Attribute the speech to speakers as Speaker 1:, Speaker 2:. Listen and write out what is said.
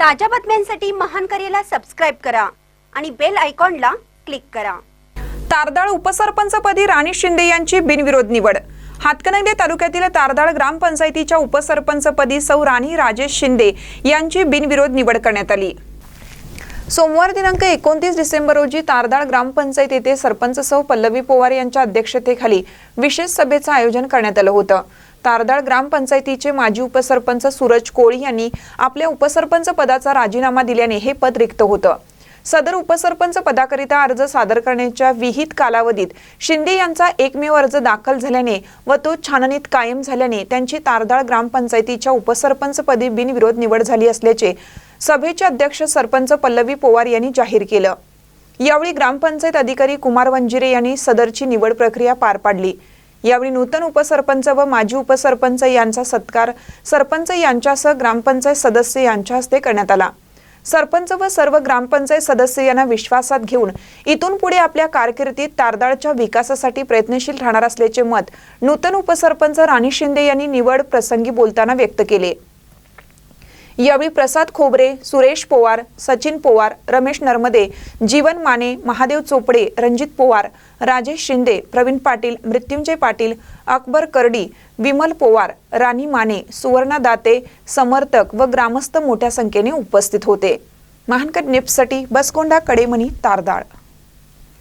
Speaker 1: ताज्या बातम्यांसाठी महान करेला सबस्क्राईब करा आणि बेल आयकॉनला क्लिक करा.
Speaker 2: तारदाळ उपसरपंचपदी राणी शिंदे यांची बिनविरोध निवड. हातकणंगले तालुक्यातील तारदाळ ग्रामपंचायतीच्या उपसरपंचपदी सौ राणी राजेश शिंदे यांची बिनविरोध निवड करण्यात आली. सोमवार दिनांक एकोणतीस डिसेंबर रोजी तारदाळ ग्रामपंचायत येथे सरपंच सौ पल्लवी पोवार यांच्या अध्यक्षतेखाली विशेष सभेचं आयोजन करण्यात आलं होतं. तारदाळ ग्रामपंचायतीचे माजी उपसरपंच सूरज कोळी यांनी आपल्या उपसरपंच पदाचा राजीनामा दिल्याने हे पद रिक्त होतं. सदर उपसरपंच पदाकरिता अर्ज सादर करण्याच्या विहित कालावधीत शिंदे यांचा एकमेव अर्ज दाखल झाल्याने व तो छाननीत कायम झाल्याने त्यांची तारदाळ ग्रामपंचायतीच्या उपसरपंचपदी बिनविरोध निवड झाली असल्याचे सभेचे अध्यक्ष सरपंच पल्लवी पोवार यांनी जाहीर केलं. यावेळी ग्रामपंचायत अधिकारी कुमार वंजिरे यांनी सदरची निवड प्रक्रिया पार पाडली. यावेळी नूतन उपसरपंच व माजी उपसरपंच यांचा सत्कार सरपंच यांच्यासह ग्रामपंचायत सदस्य यांच्या हस्ते करण्यात आला. सरपंच व सर्व ग्रामपंचायत सदस्य यांना विश्वासात घेऊन इथून पुढे आपल्या कारकिर्दीत तारदाळच्या विकासासाठी प्रयत्नशील राहणार असल्याचे मत नूतन उपसरपंच राणी शिंदे यांनी निवड प्रसंगी बोलताना व्यक्त केले. यावेळी प्रसाद खोबरे सुरेश पोवार सचिन पोवार रमेश नर्मदे जीवन माने महादेव चोपडे रणजित पोवार राजेश शिंदे प्रवीण पाटील मृत्युंजय पाटील अकबर करडी विमल पोवार राणी माने सुवर्णा दाते समर्थक व ग्रामस्थ मोठ्या संख्येने उपस्थित होते. महानकर निप्ससाठी बसकोंडा कडेमणी तारदाळ.